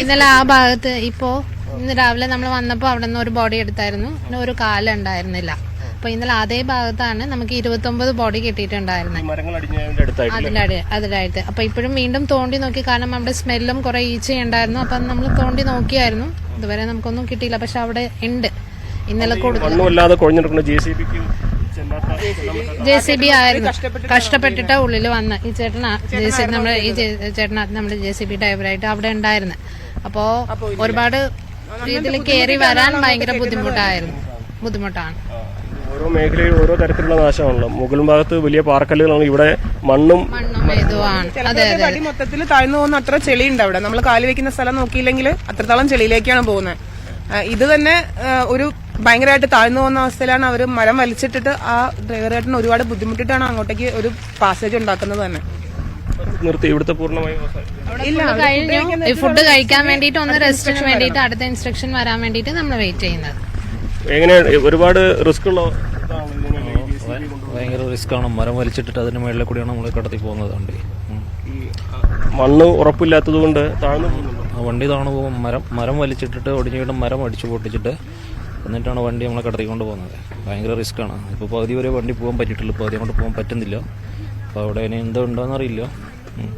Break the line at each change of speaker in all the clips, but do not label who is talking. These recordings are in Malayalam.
ഇന്നലെ ആ ഭാഗത്ത് ഇപ്പോ ഇന്ന് രാവിലെ നമ്മൾ വന്നപ്പോൾ അവിടെ നിന്ന് ഒരു ബോഡി എടുത്തായിരുന്നു. പിന്നെ ഒരു കാല ഉണ്ടായിരുന്നില്ല. അപ്പൊ ഇന്നലെ അതേ ഭാഗത്താണ് നമുക്ക് ഇരുപത്തൊമ്പത് ബോഡി കിട്ടിയിട്ടുണ്ടായിരുന്നത് അതിന്റെ അതിലായിട്ട്. അപ്പൊ ഇപ്പോഴും വീണ്ടും തോണ്ടി നോക്കി കാരണം അവിടെ സ്മെല്ലും കുറെ ഈച്ചയുണ്ടായിരുന്നു. അപ്പൊ നമ്മൾ തോണ്ടി നോക്കിയായിരുന്നു. ഇതുവരെ നമുക്കൊന്നും കിട്ടിയില്ല. പക്ഷെ അവിടെ ഉണ്ട്. ഇന്നലെ
കൊടുക്കും ജെ സി
ബി ആയിരുന്നു. കഷ്ടപ്പെട്ടിട്ട് ഉള്ളിൽ വന്ന്. ഈ ചേട്ടനാ ജെ സി നമ്മുടെ ഈ ജെ- ചേട്ടനാ നമ്മുടെ ജെ സി ബി ഡ്രൈവറായിട്ട് അവിടെ ഉണ്ടായിരുന്നു. അപ്പോ ഒരുപാട് രീതിയിൽ കയറി വരാൻ ഭയങ്കര ബുദ്ധിമുട്ടായിരുന്നു. ബുദ്ധിമുട്ടാണ്.
ഓരോ മേഖലയിൽ ഓരോ തരത്തിലുള്ള നാശമാണല്ലോ. മുകൾ ഭാഗത്ത് വലിയ പാറക്കല്ലുകളാണ് ഇവിടെ മണ്ണും
മണ്ണും ഇതുമാണ്. അതെ
ചിലപ്പോഴത്തെ മൊത്തത്തിൽ താഴ്ന്നു പോകുന്ന അത്ര ചെളിയുണ്ട് അവിടെ. നമ്മൾ കാൽ വെക്കുന്ന സ്ഥലം നോക്കിയില്ലെങ്കിൽ അത്രത്തോളം ചെളിയിലേക്കാണ് പോകുന്നത് ഇത് തന്നെ ഒരു ഭയങ്കരമായിട്ട് താഴ്ന്നു പോകുന്ന അവസ്ഥയിലാണ് അവർ മരം വലിച്ചിട്ടിട്ട് ആ ഡ്രൈവർ ഡ്രൈവറേട്ടന് ഒരുപാട് ബുദ്ധിമുട്ടിട്ടാണ് അങ്ങോട്ടേക്ക് ഒരു പാസേജ് ഉണ്ടാക്കുന്നത് തന്നെ.
നിർത്തി ഇവിടുത്തെ പൂർണമായും.
ഇല്ല
ഫുഡ് കഴിഞ്ഞു. ഫുഡ് കഴിക്കാൻ വേണ്ടിയിട്ട് ഒന്ന് റെസ്ട്രിക്ഷൻ വേണ്ടിയിട്ട് അടുത്ത ഇൻസ്ട്രക്ഷൻ വരാൻ വേണ്ടിയിട്ട് നമ്മൾ വെയിറ്റ് ചെയ്യുന്നത്.
എങ്ങനെയാണ് ഒരുപാട് റിസ്ക് ഉള്ള
ഭയങ്കര റിസ്ക് ആണ്. മരം വലിച്ചിട്ടിട്ട് അതിന് മേളിൽ കൂടിയാണ് നമ്മൾ കടത്തി പോകുന്നത് വണ്ടി.
ഈ മണ്ണ് ഉറപ്പില്ലാത്തത് കൊണ്ട് താഴ്ന്നു
ആ വണ്ടി താണു പോകും. മരം മരം വലിച്ചിട്ടിട്ട് ഒടിഞ്ഞു വീണ്ടും മരം അടിച്ചു പൊട്ടിച്ചിട്ട് എന്നിട്ടാണ് വണ്ടി നമ്മളെ കടത്തി കൊണ്ട് പോകുന്നത്. ഭയങ്കര ആണ്. ഇപ്പോൾ പകുതി വരെ വണ്ടി പോകാൻ പറ്റിയിട്ടില്ല പകുതി കൊണ്ട് പോകാൻ പറ്റുന്നില്ല. അപ്പോൾ അവിടെ ഇനി എന്തോ ഉണ്ടോയെന്ന് അറിയില്ല. ഉം.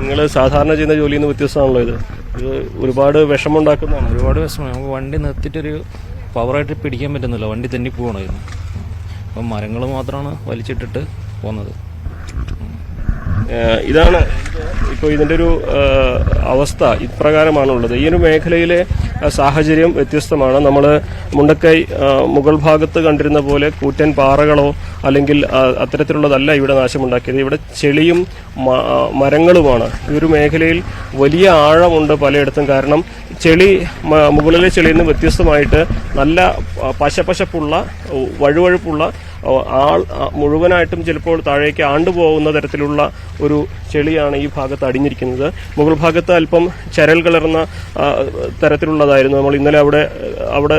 നിങ്ങൾ സാധാരണ ചെയ്യുന്ന ജോലിയിൽ നിന്ന് വ്യത്യസ്തമാണല്ലോ ഇത്. ഇത് ഒരുപാട് വിഷമമുണ്ടാക്കുന്നതാണ്.
ഒരുപാട് വിഷമം. നമുക്ക് വണ്ടി നിർത്തിയിട്ടൊരു പവറായിട്ട് പിടിക്കാൻ പറ്റുന്നില്ല. വണ്ടി തന്നെ പോകണമായിരുന്നു അപ്പം മരങ്ങൾ മാത്രമാണ് വലിച്ചിട്ടിട്ട് പോകുന്നത്
ഇതാണ് ഇപ്പോൾ ഇതിന്റെ ഒരു അവസ്ഥ ഇപ്രകാരമാണുള്ളത്. ഈ ഒരു മേഖലയിലെ സാഹചര്യം വ്യത്യസ്തമാണ്. നമ്മൾ മുണ്ടക്കൈ മുകൾ ഭാഗത്ത് കണ്ടിരുന്ന പോലെ കൂറ്റൻ പാറകളോ അല്ലെങ്കിൽ അത്തരത്തിലുള്ളതല്ല ഇവിടെ നാശമുണ്ടാക്കിയത്. ഇവിടെ ചെളിയും മരങ്ങളുമാണ്. ഈ ഒരു മേഖലയിൽ വലിയ ആഴമുണ്ട് പലയിടത്തും. കാരണം ചെളി മുകളിലെ ചെളിയിൽ നിന്ന് വ്യത്യസ്തമായിട്ട് നല്ല പശ പശപശപ്പുള്ള വഴുവഴുപ്പുള്ള ആൾ മുഴുവനായിട്ടും ചിലപ്പോൾ താഴേക്ക് ആണ്ടുപോകുന്ന തരത്തിലുള്ള ഒരു ചെളിയാണ് ഈ ഭാഗത്ത് അടിഞ്ഞിരിക്കുന്നത്. മുകൾ ഭാഗത്ത് അല്പം ചരൽ കലർന്ന തരത്തിലുള്ളതായിരുന്നു. നമ്മൾ ഇന്നലെ അവിടെ അവിടെ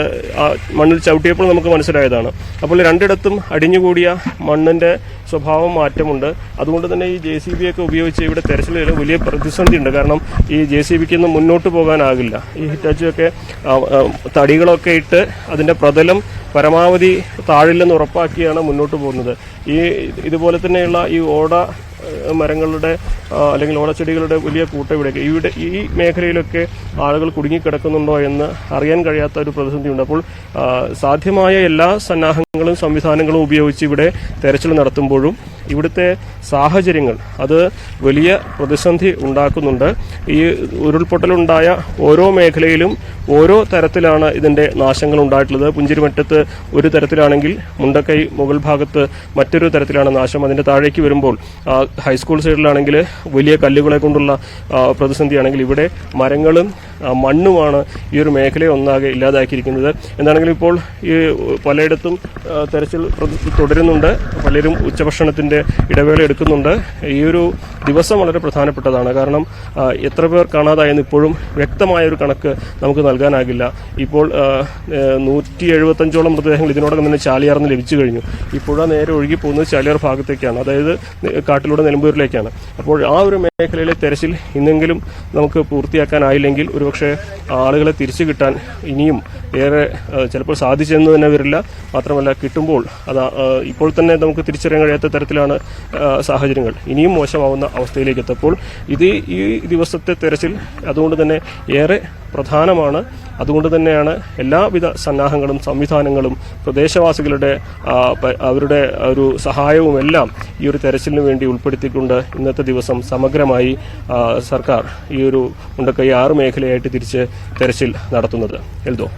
മണ്ണിൽ ചവിട്ടിയപ്പോൾ നമുക്ക് മനസ്സിലായതാണ്. അപ്പോൾ രണ്ടിടത്തും അടിഞ്ഞുകൂടിയ മണ്ണിന്റെ സ്വഭാവം മാറ്റമുണ്ട്. അതുകൊണ്ട് തന്നെ ഈ ജെ സി ബി ഒക്കെ ഉപയോഗിച്ച് ഇവിടെ തെരച്ചിലിൽ വലിയ പ്രതിസന്ധി ഉണ്ട്. കാരണം ഈ ജെ സി ബിക്ക് ഒന്നും മുന്നോട്ട് പോകാനാകില്ല. ഈ ഹിറ്റാച്ചിയൊക്കെ തടികളൊക്കെ ഇട്ട് അതിന്റെ പ്രതലം പരമാവധി താഴില്ലെന്ന് ഉറപ്പാക്കിയാണ് മുന്നോട്ട് പോകുന്നത്. ഈ ഇതുപോലെ തന്നെയുള്ള ഈ ഓട മരങ്ങളുടെ അല്ലെങ്കിൽ ഓടച്ചെടികളുടെ വലിയ കൂട്ടം ഇവിടെയൊക്കെ. ഇവിടെ ഈ മേഖലയിലൊക്കെ ആളുകൾ കുടുങ്ങിക്കിടക്കുന്നുണ്ടോ എന്ന് അറിയാൻ കഴിയാത്ത ഒരു പ്രതിസന്ധിയുണ്ട്. അപ്പോൾ സാധ്യമായ എല്ലാ സന്നാഹങ്ങളും സംവിധാനങ്ങളും ഉപയോഗിച്ച് ഇവിടെ തെരച്ചിൽ നടത്തുമ്പോഴും ഇവിടുത്തെ സാഹചര്യങ്ങൾ അത് വലിയ പ്രതിസന്ധി ഉണ്ടാക്കുന്നുണ്ട്. ഈ ഉരുൾപൊട്ടലുണ്ടായ ഓരോ മേഖലയിലും ഓരോ തരത്തിലാണ് ഇതിന്റെ നാശങ്ങൾ ഉണ്ടായിട്ടുള്ളത്. പുഞ്ചിരിമറ്റത്ത് ഒരു തരത്തിലാണെങ്കിൽ മുണ്ടക്കൈ മുകൾ ഭാഗത്ത് മറ്റൊരു തരത്തിലാണ് നാശം. അതിന്റെ താഴേക്ക് വരുമ്പോൾ ഹൈസ്കൂൾ സൈഡിലാണെങ്കിൽ വലിയ കല്ലുകളെ കൊണ്ടുള്ള പ്രതിസന്ധിയാണെങ്കിൽ ഇവിടെ മരങ്ങളും മണ്ണുമാണ് ഈ ഒരു മേഖലയെ ഒന്നാകെ ഇല്ലാതാക്കിയിരിക്കുന്നത്. എന്താണെങ്കിലും ഇപ്പോൾ ഈ പലയിടത്തും തെരച്ചിൽ തുടരുന്നുണ്ട്. പലരും ഉച്ചഭക്ഷണത്തിന്റെ ഇടവേള എടുക്കുന്നുണ്ട്. ഈ ഒരു ദിവസം വളരെ പ്രധാനപ്പെട്ടതാണ്. കാരണം എത്ര പേർ കാണാതായെന്ന് ഇപ്പോഴും വ്യക്തമായ ഒരു കണക്ക് നമുക്ക് നൽകാനാകില്ല. ഇപ്പോൾ നൂറ്റി എഴുപത്തഞ്ചോളം മൃതദേഹങ്ങൾ ഇതിനോടകം തന്നെ ചാലിയാറിന് ലഭിച്ചു കഴിഞ്ഞു. ഇപ്പോഴാ നേരെ ഒഴുകി പോകുന്നത് ചാലിയാർ ഭാഗത്തേക്കാണ്. അതായത് കാട്ടിലൂടെ നിലമ്പൂരിലേക്കാണ്. അപ്പോൾ ആ ഒരു മേഖലയിലെ തെരച്ചിൽ ഇന്നെങ്കിലും നമുക്ക് പൂർത്തിയാക്കാനായില്ലെങ്കിൽ ഒരുപക്ഷെ ആളുകളെ തിരിച്ചു കിട്ടാൻ ഇനിയും ഏറെ ചിലപ്പോൾ സാധിച്ചെന്ന് തന്നെ വരില്ല. മാത്രമല്ല കിട്ടുമ്പോൾ അത് ഇപ്പോൾ തന്നെ നമുക്ക് തിരിച്ചറിയാൻ കഴിയാത്ത തരത്തിലാണ് സാഹചര്യങ്ങൾ. ഇനിയും മോശമാവുന്ന അവസ്ഥയിലേക്ക് എത്തപ്പോൾ ഇത് ഈ ദിവസത്തെ തെരച്ചിൽ അതുകൊണ്ട് തന്നെ ഏറെ പ്രധാനമാണ്. അതുകൊണ്ട് തന്നെയാണ് എല്ലാവിധ സന്നാഹങ്ങളും സംവിധാനങ്ങളും പ്രദേശവാസികളുടെ അവരുടെ ഒരു സഹായവും എല്ലാം ഈ ഒരു തെരച്ചിലിന് വേണ്ടി ഉൾപ്പെടുത്തിക്കൊണ്ട് ഇന്നത്തെ ദിവസം സമഗ്രമായി സർക്കാർ ഈ ഒരു മുണ്ടക്കൈ ആറ് മേഖലയായിട്ട് തിരിച്ച് തെരച്ചിൽ നടത്തുന്നത്. എൽദോ.